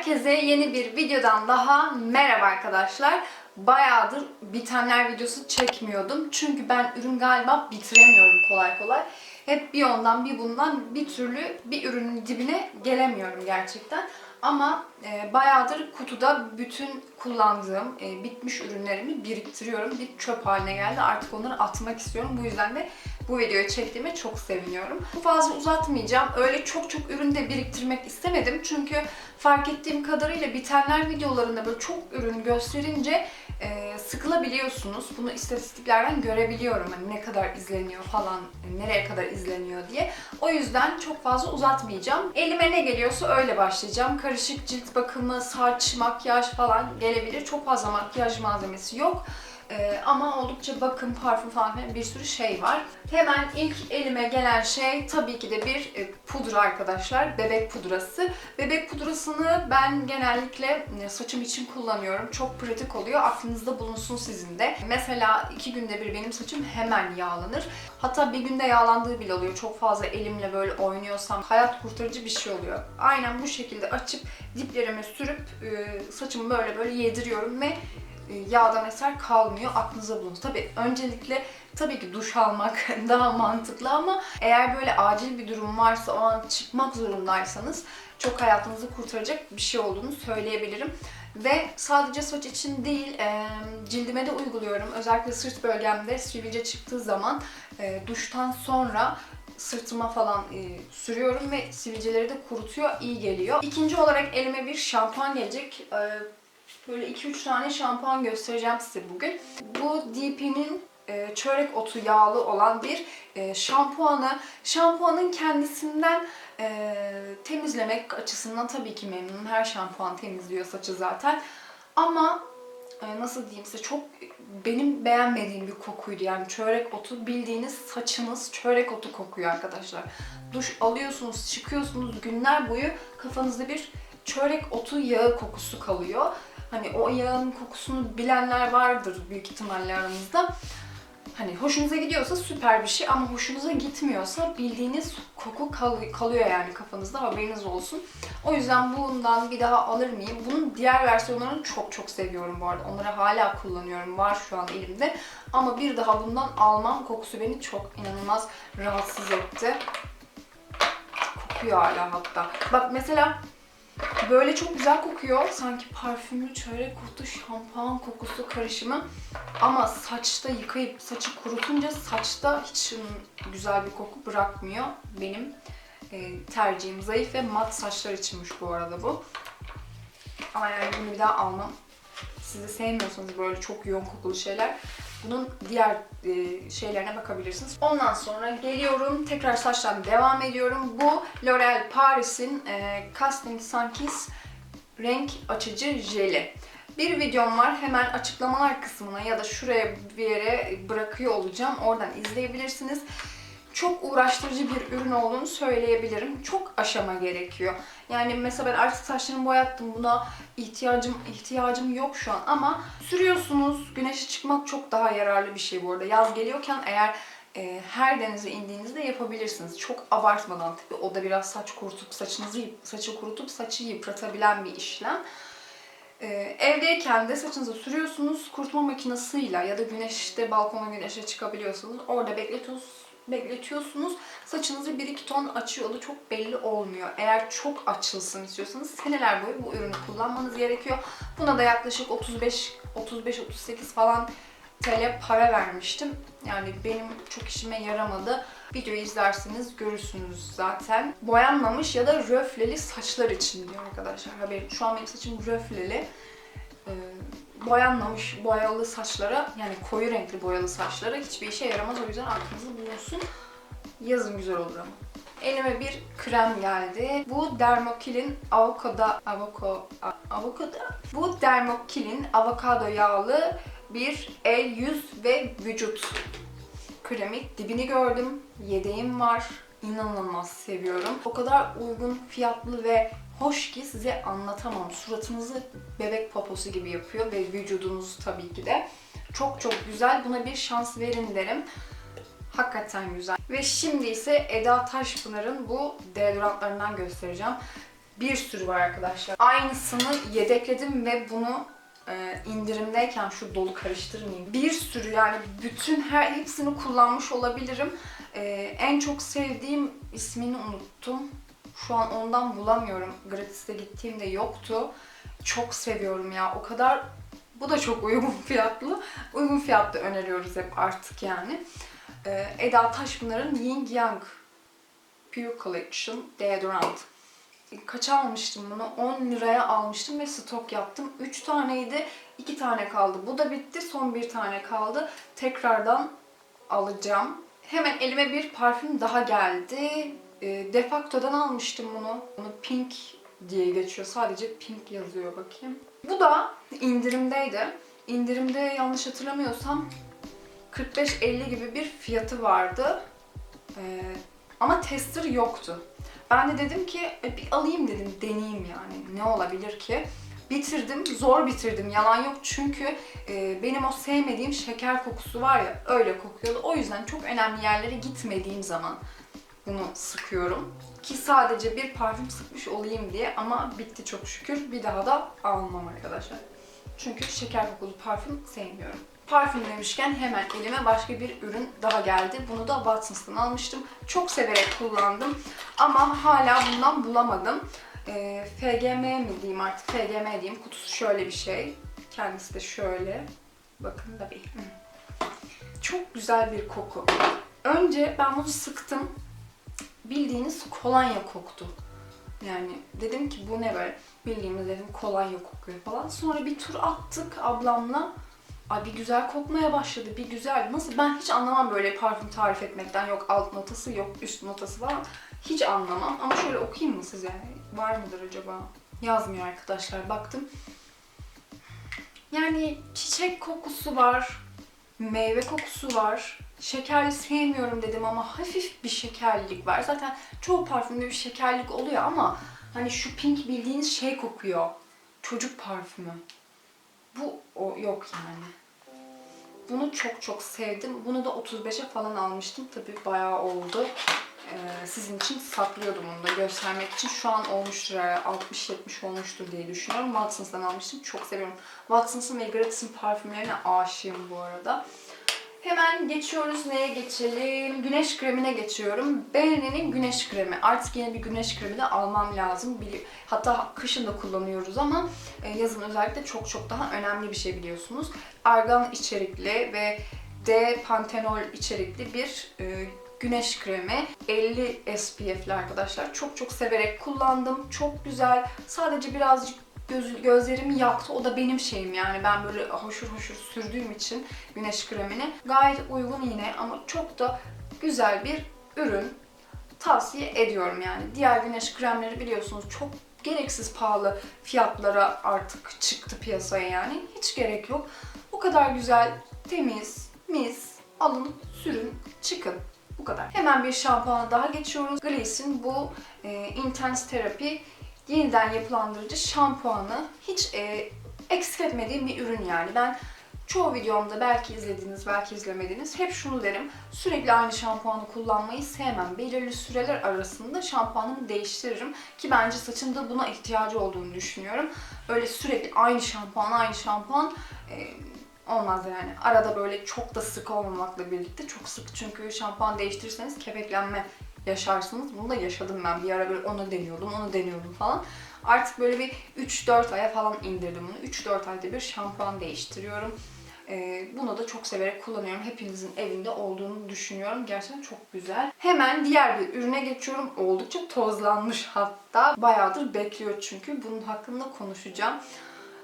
Herkese yeni bir videodan daha merhaba arkadaşlar. Bayağıdır bitenler videosu çekmiyordum. Çünkü ben ürün galiba bitiremiyorum kolay kolay. Hep bir ondan bir bundan bir türlü bir ürünün dibine gelemiyorum gerçekten. Ama e, bayağıdır kutuda bütün kullandığım e, bitmiş ürünlerimi biriktiriyorum. Bir çöp haline geldi. Artık onları atmak istiyorum. Bu yüzden de bu videoyu çektiğime çok seviniyorum. Bu fazla uzatmayacağım. Öyle çok çok ürün de biriktirmek istemedim. Çünkü fark ettiğim kadarıyla bitenler videolarında böyle çok ürün gösterince e, sıkılabiliyorsunuz. Bunu istatistiklerden görebiliyorum. Hani ne kadar izleniyor falan, nereye kadar izleniyor diye. O yüzden çok fazla uzatmayacağım. Elime ne geliyorsa öyle başlayacağım. Karışık cilt bakımı, saç, makyaj falan gelebilir. Çok fazla makyaj malzemesi yok. Ee, ama oldukça bakım, parfüm falan bir sürü şey var. Hemen ilk elime gelen şey tabii ki de bir e, pudra arkadaşlar. Bebek pudrası. Bebek pudrasını ben genellikle e, saçım için kullanıyorum. Çok pratik oluyor. Aklınızda bulunsun sizin de. Mesela iki günde bir benim saçım hemen yağlanır. Hatta bir günde yağlandığı bile oluyor. Çok fazla elimle böyle oynuyorsam hayat kurtarıcı bir şey oluyor. Aynen bu şekilde açıp diplerime sürüp e, saçımı böyle böyle yediriyorum ve yağdan eser kalmıyor. Aklınıza bulunsun. Tabii öncelikle tabii ki duş almak daha mantıklı ama eğer böyle acil bir durum varsa o an çıkmak zorundaysanız çok hayatınızı kurtaracak bir şey olduğunu söyleyebilirim. Ve sadece saç için değil, e, cildime de uyguluyorum. Özellikle sırt bölgemde sivilce çıktığı zaman e, duştan sonra sırtıma falan e, sürüyorum ve sivilceleri de kurutuyor, iyi geliyor. İkinci olarak elime bir şampuan gelecek. E, Böyle 2-3 tane şampuan göstereceğim size bugün. Bu DP'nin e, çörek otu yağlı olan bir e, şampuanı. Şampuanın kendisinden e, temizlemek açısından tabii ki memnunum. Her şampuan temizliyor saçı zaten. Ama nasıl diyeyim size çok benim beğenmediğim bir kokuydu. Yani çörek otu bildiğiniz saçınız çörek otu kokuyor arkadaşlar. Duş alıyorsunuz, çıkıyorsunuz günler boyu kafanızda bir çörek otu yağı kokusu kalıyor. Hani o yağın kokusunu bilenler vardır büyük ihtimalle aranızda. Hani hoşunuza gidiyorsa süper bir şey ama hoşunuza gitmiyorsa bildiğiniz koku kal- kalıyor yani kafanızda haberiniz olsun. O yüzden bundan bir daha alır mıyım? Bunun diğer versiyonlarını çok çok seviyorum bu arada. Onları hala kullanıyorum. Var şu an elimde. Ama bir daha bundan almam. Kokusu beni çok inanılmaz rahatsız etti. Kokuyor hala hatta. Bak mesela Böyle çok güzel kokuyor. Sanki parfümlü çörek otu, şampuan kokusu karışımı. Ama saçta yıkayıp saçı kurutunca saçta hiç güzel bir koku bırakmıyor. Benim e, tercihim zayıf ve mat saçlar içinmiş bu arada bu. Ama yani bunu bir daha almam. Siz de sevmiyorsanız böyle çok yoğun kokulu şeyler bunun diğer e, şeylerine bakabilirsiniz. Ondan sonra geliyorum. Tekrar saçtan devam ediyorum. Bu L'Oreal Paris'in e, Casting Sun Kiss renk açıcı jeli. Bir videom var. Hemen açıklamalar kısmına ya da şuraya bir yere bırakıyor olacağım. Oradan izleyebilirsiniz çok uğraştırıcı bir ürün olduğunu söyleyebilirim. Çok aşama gerekiyor. Yani mesela ben artık saçlarımı boyattım. Buna ihtiyacım ihtiyacım yok şu an ama sürüyorsunuz. Güneşe çıkmak çok daha yararlı bir şey bu arada. Yaz geliyorken eğer e, her denize indiğinizde yapabilirsiniz. Çok abartmadan tabii. O da biraz saç kurutup saçınızı saçı kurutup saçı yıpratabilen bir işlem. Ee, evdeyken de saçınıza sürüyorsunuz. Kurutma makinesiyle ya da güneşte balkona güneşe çıkabiliyorsunuz. Orada bekletiyorsunuz bekletiyorsunuz. Saçınızı 1-2 ton açıyor çok belli olmuyor. Eğer çok açılsın istiyorsanız seneler boyu bu ürünü kullanmanız gerekiyor. Buna da yaklaşık 35 35-38 falan TL para vermiştim. Yani benim çok işime yaramadı. Videoyu izlerseniz görürsünüz zaten. Boyanmamış ya da röfleli saçlar için diyor arkadaşlar. Haberim. Şu an benim saçım röfleli. Ee, boyanmamış boyalı saçlara yani koyu renkli boyalı saçlara hiçbir işe yaramaz. O yüzden aklınızda bulunsun. Yazın güzel olur ama. Elime bir krem geldi. Bu Dermokil'in avokado avoko avokado. Bu Dermokil'in avokado yağlı bir el, yüz ve vücut kremi. Dibini gördüm. Yedeğim var. İnanılmaz seviyorum. O kadar uygun fiyatlı ve hoş ki size anlatamam. Suratınızı bebek poposu gibi yapıyor ve vücudunuzu tabii ki de. Çok çok güzel. Buna bir şans verin derim. Hakikaten güzel. Ve şimdi ise Eda Taşpınar'ın bu deodorantlarından göstereceğim. bir sürü var arkadaşlar. Aynısını yedekledim ve bunu e, indirimdeyken şu dolu karıştırmayayım. Bir sürü yani bütün her hepsini kullanmış olabilirim. E, en çok sevdiğim ismini unuttum. Şu an ondan bulamıyorum. Gratis'te gittiğimde yoktu. Çok seviyorum ya. O kadar bu da çok uygun fiyatlı. Uygun fiyatlı öneriyoruz hep artık yani. Ee, Eda Taşpınar'ın Ying Yang Pure Collection Deodorant. Kaça almıştım bunu? 10 liraya almıştım ve stok yaptım. 3 taneydi, 2 tane kaldı. Bu da bitti, son bir tane kaldı. Tekrardan alacağım. Hemen elime bir parfüm daha geldi. E, Defacto'dan almıştım bunu. Bunu Pink diye geçiyor. Sadece Pink yazıyor bakayım. Bu da indirimdeydi. İndirimde yanlış hatırlamıyorsam 45-50 gibi bir fiyatı vardı. Ee, ama tester yoktu. Ben de dedim ki "E, bir alayım dedim, deneyeyim yani. Ne olabilir ki? Bitirdim, zor bitirdim. Yalan yok çünkü e, benim o sevmediğim şeker kokusu var ya öyle kokuyordu. O yüzden çok önemli yerlere gitmediğim zaman bunu sıkıyorum. Ki sadece bir parfüm sıkmış olayım diye ama bitti çok şükür. Bir daha da almam arkadaşlar. Çünkü şeker kokulu parfüm sevmiyorum. Parfüm demişken hemen elime başka bir ürün daha geldi. Bunu da Watsons'tan almıştım. Çok severek kullandım ama hala bundan bulamadım. Ee, FGM mi diyeyim artık FGM diyeyim. Kutusu şöyle bir şey. Kendisi de şöyle. Bakın da bir. Çok güzel bir koku. Önce ben bunu sıktım. Bildiğiniz kolonya koktu. Yani dedim ki bu ne böyle? Bildiğimiz dedim kolonya kokuyor falan. Sonra bir tur attık ablamla. Ay bir güzel kokmaya başladı. Bir güzel. Nasıl? Ben hiç anlamam böyle parfüm tarif etmekten. Yok alt notası, yok üst notası falan. Hiç anlamam. Ama şöyle okuyayım mı size? Var mıdır acaba? Yazmıyor arkadaşlar. Baktım. Yani çiçek kokusu var. Meyve kokusu var. Şekerli sevmiyorum dedim ama hafif bir şekerlilik var. Zaten çoğu parfümde bir şekerlik oluyor ama hani şu pink bildiğiniz şey kokuyor. Çocuk parfümü. Bu o yok yani. Bunu çok çok sevdim. Bunu da 35'e falan almıştım. Tabii bayağı oldu. Ee, sizin için saklıyordum onu da göstermek için. Şu an olmuştur herhalde 60-70 olmuştur diye düşünüyorum. Watsons'tan almıştım. Çok seviyorum. Watsons'ın ve Gratis'in parfümlerine aşığım bu arada. Hemen geçiyoruz. Neye geçelim? Güneş kremine geçiyorum. Benne'nin güneş kremi. Artık yeni bir güneş kremi de almam lazım. Hatta kışın da kullanıyoruz ama e, yazın özellikle çok çok daha önemli bir şey biliyorsunuz. Argan içerikli ve D pantenol içerikli bir e, güneş kremi. 50 SPF'li arkadaşlar. Çok çok severek kullandım. Çok güzel. Sadece birazcık göz, gözlerimi yaktı. O da benim şeyim yani. Ben böyle hoşur hoşur sürdüğüm için güneş kremini. Gayet uygun yine ama çok da güzel bir ürün. Tavsiye ediyorum yani. Diğer güneş kremleri biliyorsunuz çok gereksiz pahalı fiyatlara artık çıktı piyasaya yani. Hiç gerek yok. O kadar güzel, temiz, mis, alın, sürün, çıkın. Bu kadar. Hemen bir şampuana daha geçiyoruz. Gliss'in bu e, Intense Therapy yeniden yapılandırıcı şampuanı hiç e, eksik etmediğim bir ürün yani. Ben çoğu videomda belki izlediniz, belki izlemediniz. Hep şunu derim. Sürekli aynı şampuanı kullanmayı sevmem. Belirli süreler arasında şampuanımı değiştiririm. Ki bence saçımda buna ihtiyacı olduğunu düşünüyorum. Öyle sürekli aynı şampuan, aynı şampuan e, olmaz yani. Arada böyle çok da sık olmamakla birlikte çok sık çünkü şampuan değiştirirseniz kepeklenme yaşarsınız. Bunu da yaşadım ben. Bir ara böyle onu deniyordum, onu deniyordum falan. Artık böyle bir 3-4 aya falan indirdim bunu. 3-4 ayda bir şampuan değiştiriyorum. Ee, bunu da çok severek kullanıyorum. Hepinizin evinde olduğunu düşünüyorum. Gerçekten çok güzel. Hemen diğer bir ürüne geçiyorum. Oldukça tozlanmış hatta. Bayağıdır bekliyor çünkü. Bunun hakkında konuşacağım.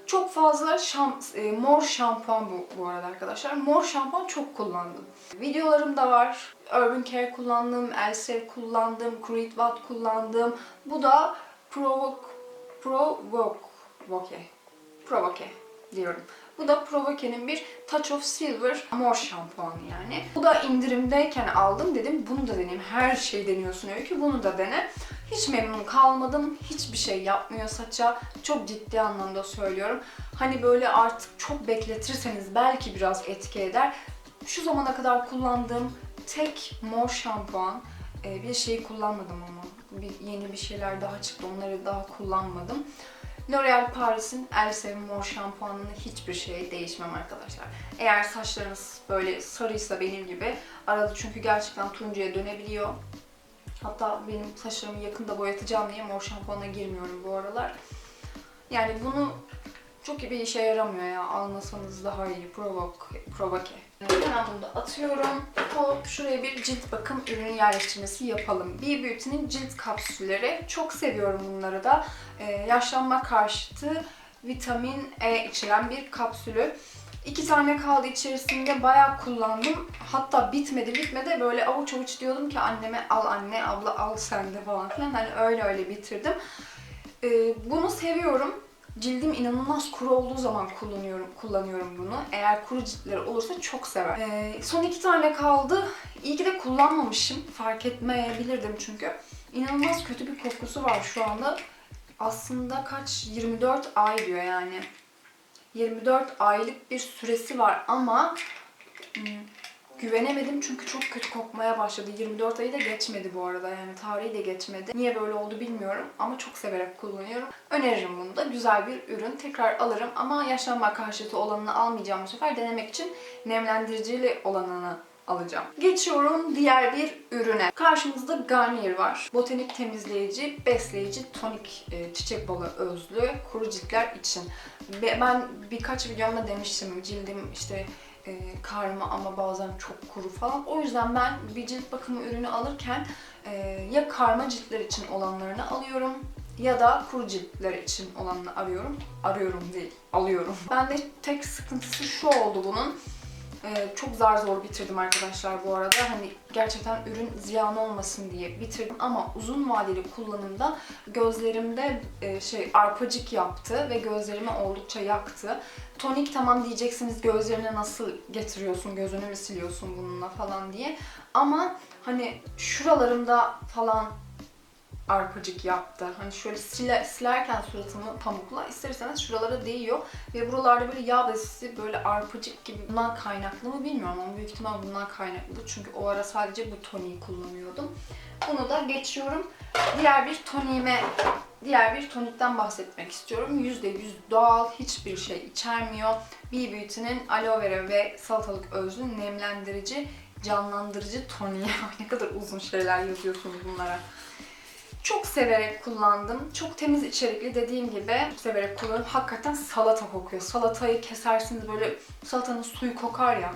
Çok fazla şam, e, mor şampuan bu, bu arada arkadaşlar. Mor şampuan çok kullandım. Videolarım da var. Urban Care kullandım, Elseve kullandım, Creed Watt kullandım. Bu da Provoke, Provoke, Provoke, Provoke diyorum. Bu da Provoke'nin bir Touch of Silver mor şampuanı yani. Bu da indirimdeyken aldım dedim bunu da deneyeyim. Her şey deniyorsun öykü bunu da dene. Hiç memnun kalmadım. Hiçbir şey yapmıyor saça. Çok ciddi anlamda söylüyorum. Hani böyle artık çok bekletirseniz belki biraz etki eder. Şu zamana kadar kullandığım tek mor şampuan. Ee, bir şeyi kullanmadım ama. Bir, yeni bir şeyler daha çıktı. Onları daha kullanmadım. L'Oreal Paris'in Else Mor şampuanını hiçbir şey değişmem arkadaşlar. Eğer saçlarınız böyle sarıysa benim gibi arada çünkü gerçekten turuncuya dönebiliyor. Hatta benim saçlarımı yakında boyatacağım diye mor şampuana girmiyorum bu aralar. Yani bunu çok bir işe yaramıyor ya. Almasanız daha iyi. Provoke. provoke. Hemen bunu da atıyorum. Hop şuraya bir cilt bakım ürünü yerleştirmesi yapalım. B Beauty'nin cilt kapsülleri. Çok seviyorum bunları da. Ee, yaşlanma karşıtı vitamin E içeren bir kapsülü. İki tane kaldı içerisinde bayağı kullandım. Hatta bitmedi bitmedi böyle avuç avuç diyordum ki anneme al anne abla al sen de falan filan. Hani öyle öyle bitirdim. Ee, bunu seviyorum. Cildim inanılmaz kuru olduğu zaman kullanıyorum kullanıyorum bunu. Eğer kuru ciltleri olursa çok sever. Ee, son iki tane kaldı. İyi ki de kullanmamışım. Fark etmeyebilirdim çünkü. İnanılmaz kötü bir kokusu var şu anda. Aslında kaç? 24 ay diyor yani. 24 aylık bir süresi var ama hmm, güvenemedim çünkü çok kötü kokmaya başladı. 24 ayı da geçmedi bu arada yani tarihi de geçmedi. Niye böyle oldu bilmiyorum ama çok severek kullanıyorum. Öneririm bunu da. Güzel bir ürün. Tekrar alırım ama yaşlanma karşıtı olanını almayacağım bu sefer. Denemek için nemlendiricili olanını alacağım. Geçiyorum diğer bir ürüne. Karşımızda Garnier var. Botanik temizleyici, besleyici, tonik e, çiçek balı özlü kuru ciltler için. Ben birkaç videomda demiştim cildim işte e, karma ama bazen çok kuru falan. O yüzden ben bir cilt bakımı ürünü alırken e, ya karma ciltler için olanlarını alıyorum ya da kuru ciltler için olanını arıyorum. Arıyorum değil, alıyorum. Bende tek sıkıntısı şu oldu bunun. Ee, çok zar zor bitirdim arkadaşlar bu arada. Hani gerçekten ürün ziyan olmasın diye bitirdim ama uzun vadeli kullanımda gözlerimde e, şey arpacık yaptı ve gözlerimi oldukça yaktı. Tonik tamam diyeceksiniz gözlerine nasıl getiriyorsun, gözünü mü siliyorsun bununla falan diye. Ama hani şuralarımda falan arpacık yaptı. Hani şöyle sile, silerken suratımı pamukla ister istemez şuralara değiyor. Ve buralarda böyle yağ bezisi böyle arpacık gibi bundan kaynaklı mı bilmiyorum ama büyük ihtimal bundan kaynaklı. Çünkü o ara sadece bu toniği kullanıyordum. Bunu da geçiyorum. Diğer bir toniğime diğer bir tonikten bahsetmek istiyorum. %100 doğal, hiçbir şey içermiyor. B Beauty'nin aloe vera ve salatalık özlü nemlendirici, canlandırıcı toniği. ne kadar uzun şeyler yazıyorsunuz bunlara. Çok severek kullandım. Çok temiz içerikli dediğim gibi severek kullanıyorum. Hakikaten salata kokuyor. Salatayı kesersiniz böyle salatanın suyu kokar ya.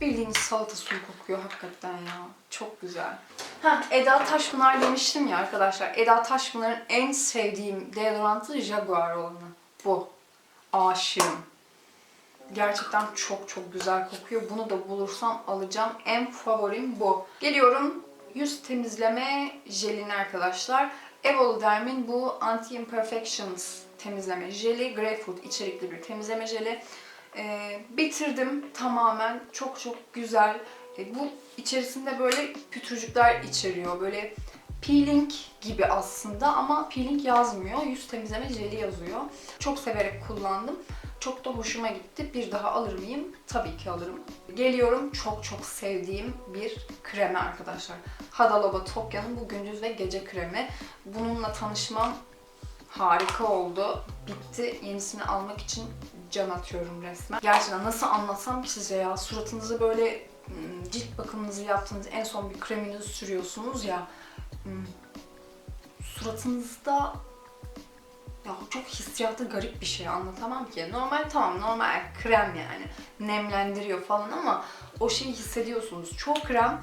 Bildiğiniz salata suyu kokuyor hakikaten ya. Çok güzel. Ha Eda Taşpınar demiştim ya arkadaşlar. Eda Taşpınar'ın en sevdiğim deodorantı Jaguar olanı. Bu. Aşığım. Gerçekten çok çok güzel kokuyor. Bunu da bulursam alacağım. En favorim bu. Geliyorum yüz temizleme jelini arkadaşlar. Evoloderm'in bu Anti-Imperfections temizleme jeli. Grapefruit içerikli bir temizleme jeli. Ee, bitirdim tamamen. Çok çok güzel. Ee, bu içerisinde böyle pütürcükler içeriyor. Böyle peeling gibi aslında ama peeling yazmıyor. Yüz temizleme jeli yazıyor. Çok severek kullandım. Çok da hoşuma gitti. Bir daha alır mıyım? Tabii ki alırım. Geliyorum çok çok sevdiğim bir kreme arkadaşlar. Hada Labo Tokyo'nun bu gündüz ve gece kremi. Bununla tanışmam harika oldu. Bitti. Yenisini almak için can atıyorum resmen. Gerçekten nasıl anlatsam ki size ya. Suratınızı böyle hmm, cilt bakımınızı yaptığınız en son bir kreminizi sürüyorsunuz ya. hmm, Suratınızda ya çok hissiyatı garip bir şey anlatamam ki. Normal tamam normal krem yani. Nemlendiriyor falan ama o şeyi hissediyorsunuz. Çoğu krem,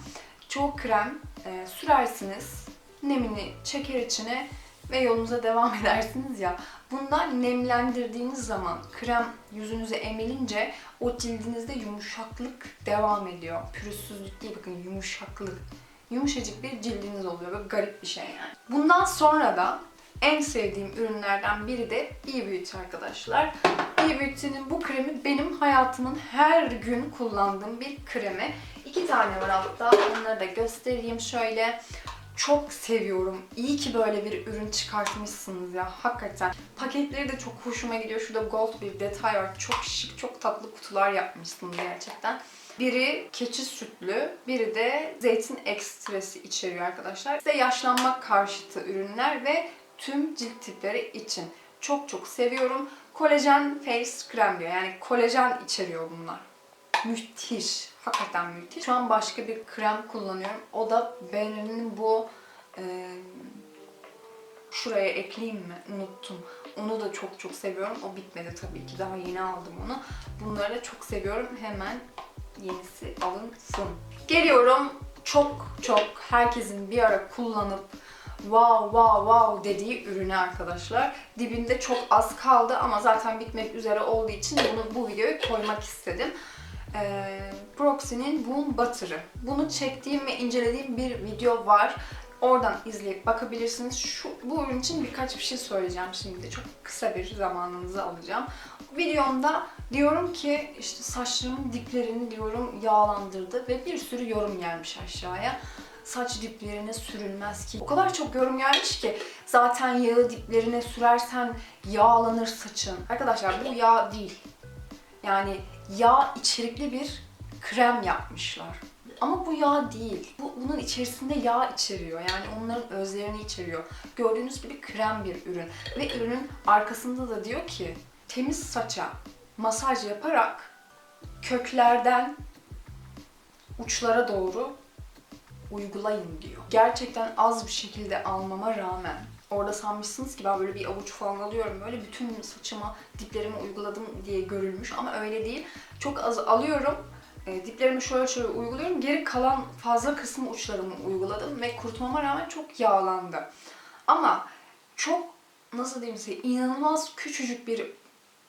çoğu krem e, sürersiniz. Nemini çeker içine ve yolunuza devam edersiniz ya. Bundan nemlendirdiğiniz zaman krem yüzünüze emilince o cildinizde yumuşaklık devam ediyor. Pürüzsüzlük değil bakın yumuşaklık. Yumuşacık bir cildiniz oluyor. Böyle garip bir şey yani. Bundan sonra da en sevdiğim ürünlerden biri de E Beauty arkadaşlar. E Beauty'nin bu kremi benim hayatımın her gün kullandığım bir kremi. İki tane var hatta onları da göstereyim şöyle. Çok seviyorum. İyi ki böyle bir ürün çıkartmışsınız ya hakikaten. Paketleri de çok hoşuma gidiyor. Şurada gold bir detay var. Çok şık, çok tatlı kutular yapmışsınız gerçekten. Biri keçi sütlü, biri de zeytin ekstresi içeriyor arkadaşlar. Size yaşlanma karşıtı ürünler ve tüm cilt tipleri için. Çok çok seviyorum. Kolajen face krem diyor. Yani kolajen içeriyor bunlar. Müthiş. Hakikaten müthiş. Şu an başka bir krem kullanıyorum. O da Benner'in bu e, şuraya ekleyeyim mi? Unuttum. Onu da çok çok seviyorum. O bitmedi tabii ki. Daha yeni aldım onu. Bunları da çok seviyorum. Hemen yenisi alınsın. Geliyorum çok çok herkesin bir ara kullanıp wow wow wow dediği ürüne arkadaşlar. Dibinde çok az kaldı ama zaten bitmek üzere olduğu için bunu bu videoya koymak istedim. Ee, Proxy'nin Boom Butter'ı. Bunu çektiğim ve incelediğim bir video var. Oradan izleyip bakabilirsiniz. Şu, bu ürün için birkaç bir şey söyleyeceğim şimdi. Çok kısa bir zamanınızı alacağım. Videomda diyorum ki işte saçlarımın diplerini diyorum yağlandırdı ve bir sürü yorum gelmiş aşağıya. Saç diplerine sürülmez ki. O kadar çok yorum gelmiş ki zaten yağı diplerine sürersen yağlanır saçın. Arkadaşlar bu yağ değil. Yani yağ içerikli bir krem yapmışlar. Ama bu yağ değil. Bu, bunun içerisinde yağ içeriyor. Yani onların özlerini içeriyor. Gördüğünüz gibi krem bir ürün. Ve ürünün arkasında da diyor ki temiz saça masaj yaparak köklerden uçlara doğru uygulayın diyor. Gerçekten az bir şekilde almama rağmen orada sanmışsınız ki ben böyle bir avuç falan alıyorum böyle bütün saçıma diplerime uyguladım diye görülmüş ama öyle değil. Çok az alıyorum e, diplerimi şöyle şöyle uyguluyorum. Geri kalan fazla kısmı uçlarımı uyguladım ve kurutmama rağmen çok yağlandı. Ama çok nasıl diyeyim size inanılmaz küçücük bir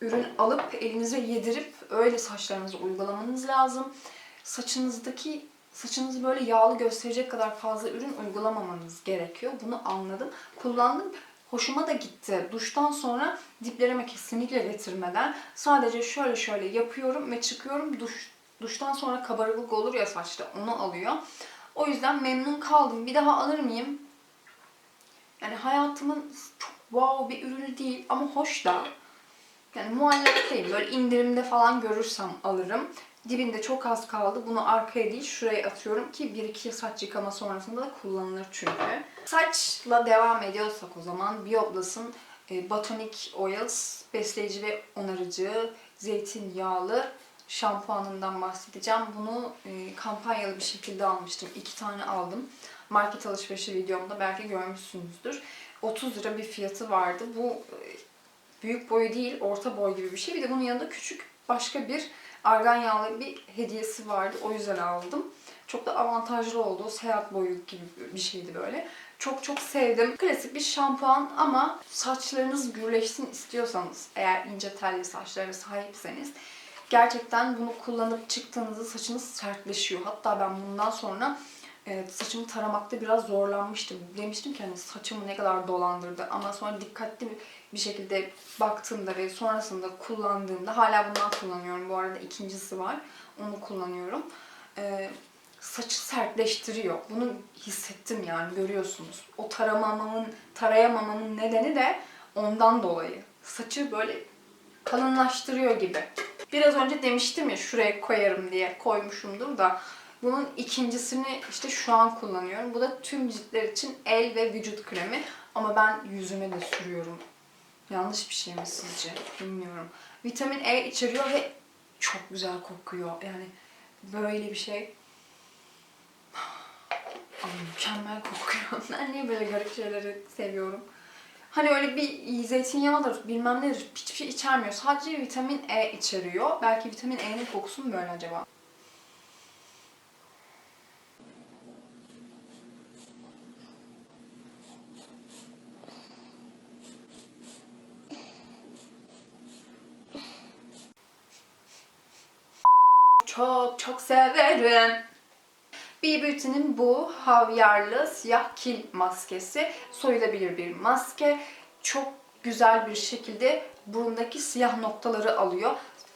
ürün alıp elinize yedirip öyle saçlarınızı uygulamanız lazım. Saçınızdaki saçınızı böyle yağlı gösterecek kadar fazla ürün uygulamamanız gerekiyor. Bunu anladım. Kullandım. Hoşuma da gitti. Duştan sonra diplerime kesinlikle getirmeden sadece şöyle şöyle yapıyorum ve çıkıyorum. Duş duştan sonra kabarıklık olur ya saçta onu alıyor. O yüzden memnun kaldım. Bir daha alır mıyım? Yani hayatımın çok wow bir ürünü değil ama hoş da. Yani muayenetteyim. Böyle indirimde falan görürsem alırım. Dibinde çok az kaldı. Bunu arkaya değil şuraya atıyorum ki 1-2 saç yıkama sonrasında da kullanılır çünkü. Saçla devam ediyorsak o zaman Bioblas'ın e, Botanic Oils besleyici ve onarıcı zeytinyağlı şampuanından bahsedeceğim. Bunu e, kampanyalı bir şekilde almıştım. İki tane aldım. Market alışverişi videomda belki görmüşsünüzdür. 30 lira bir fiyatı vardı. Bu e, büyük boy değil, orta boy gibi bir şey. Bir de bunun yanında küçük başka bir argan yağlı bir hediyesi vardı. O yüzden aldım. Çok da avantajlı oldu. Seyahat boyu gibi bir şeydi böyle. Çok çok sevdim. Klasik bir şampuan ama saçlarınız gürleşsin istiyorsanız, eğer ince telli saçlara sahipseniz gerçekten bunu kullanıp çıktığınızda saçınız sertleşiyor. Hatta ben bundan sonra saçımı taramakta biraz zorlanmıştım. Demiştim ki hani saçımı ne kadar dolandırdı ama sonra dikkatli bir şekilde baktığımda ve sonrasında kullandığımda hala bundan kullanıyorum. Bu arada ikincisi var. Onu kullanıyorum. Saçı sertleştiriyor. Bunu hissettim yani görüyorsunuz. O taramamamın, tarayamamamın nedeni de ondan dolayı. Saçı böyle kalınlaştırıyor gibi. Biraz önce demiştim ya şuraya koyarım diye koymuşumdur da bunun ikincisini işte şu an kullanıyorum. Bu da tüm ciltler için el ve vücut kremi. Ama ben yüzüme de sürüyorum. Yanlış bir şey mi sizce? Bilmiyorum. Vitamin E içeriyor ve çok güzel kokuyor. Yani böyle bir şey. Ay, mükemmel kokuyor. Ben niye böyle garip şeyleri seviyorum? Hani öyle bir zeytinyağıdır, bilmem nedir, hiçbir şey içermiyor. Sadece vitamin E içeriyor. Belki vitamin E'nin kokusu mu böyle acaba? Çok çok severim. B Beauty'nin bu havyarlı siyah kil maskesi soyulabilir bir maske. Çok güzel bir şekilde burundaki siyah noktaları alıyor.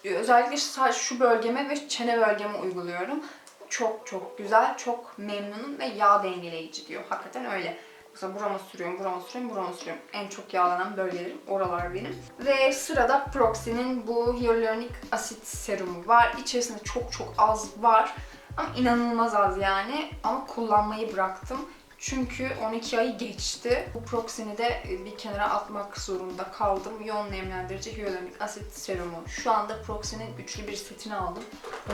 Özellikle şu bölgeme ve çene bölgeme uyguluyorum. Çok çok güzel, çok memnunum ve yağ dengeleyici diyor. Hakikaten öyle. Mesela burama sürüyorum, burama sürüyorum, burama sürüyorum. En çok yağlanan bölgelerim oralar benim. Ve sırada Proxy'nin bu hyaluronik asit serumu var. İçerisinde çok çok az var. Ama inanılmaz az yani. Ama kullanmayı bıraktım. Çünkü 12 ayı geçti. Bu Proxy'ni de e, bir kenara atmak zorunda kaldım. Yoğun nemlendirici hyaluronik asit serumu. Şu anda Proxy'nin üçlü bir setini aldım.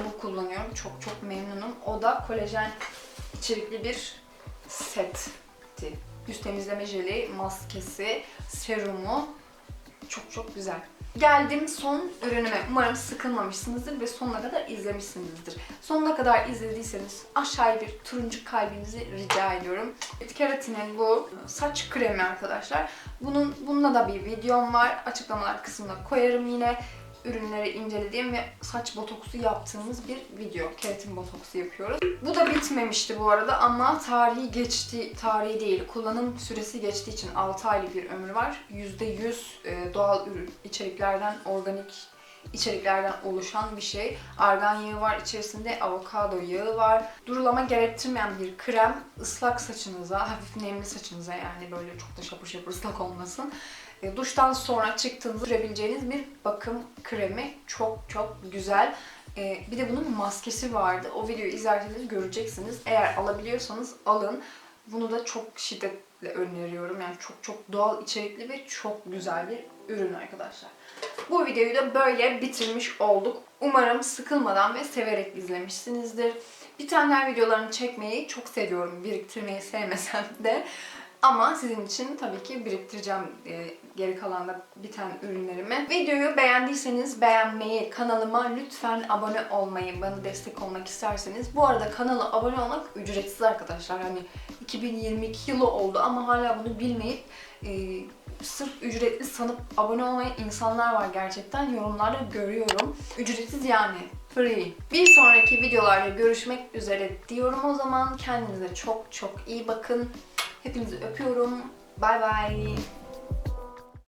Onu kullanıyorum. Çok çok memnunum. O da kolajen içerikli bir setti. Yüz temizleme jeli, maskesi, serumu çok çok güzel. Geldim son ürünüme. Umarım sıkılmamışsınızdır ve sonuna kadar izlemişsinizdir. Sonuna kadar izlediyseniz aşağıya bir turuncu kalbinizi rica ediyorum. Keratinin bu saç kremi arkadaşlar. Bunun bununla da bir videom var. Açıklamalar kısmına koyarım yine ürünleri incelediğim ve saç botoksu yaptığımız bir video. Keratin botoksu yapıyoruz. Bu da bitmemişti bu arada ama tarihi geçti, tarihi değil, kullanım süresi geçtiği için 6 aylık bir ömrü var. %100 e, doğal ürün içeriklerden, organik içeriklerden oluşan bir şey. Argan yağı var içerisinde, avokado yağı var. Durulama gerektirmeyen bir krem. ıslak saçınıza, hafif nemli saçınıza yani böyle çok da şapur şapur ıslak olmasın. E, Duştan sonra çıktığınızda sürebileceğiniz bir bakım kremi. Çok çok güzel. E, bir de bunun maskesi vardı. O videoyu izlerseniz göreceksiniz. Eğer alabiliyorsanız alın. Bunu da çok şiddetle öneriyorum. Yani çok çok doğal içerikli ve çok güzel bir ürün arkadaşlar. Bu videoyu da böyle bitirmiş olduk. Umarım sıkılmadan ve severek izlemişsinizdir. Bitenler videolarını çekmeyi çok seviyorum. Biriktirmeyi sevmesem de. Ama sizin için tabii ki biriktireceğim e, geri kalan da biten ürünlerimi. Videoyu beğendiyseniz beğenmeyi, kanalıma lütfen abone olmayı, bana destek olmak isterseniz. Bu arada kanala abone olmak ücretsiz arkadaşlar. Hani 2022 yılı oldu ama hala bunu bilmeyip e, sırf ücretli sanıp abone olmayan insanlar var gerçekten. Yorumlarda görüyorum. Ücretsiz yani. Free. Bir sonraki videolarda görüşmek üzere diyorum o zaman. Kendinize çok çok iyi bakın. Hepinizi öpüyorum. Bay bay.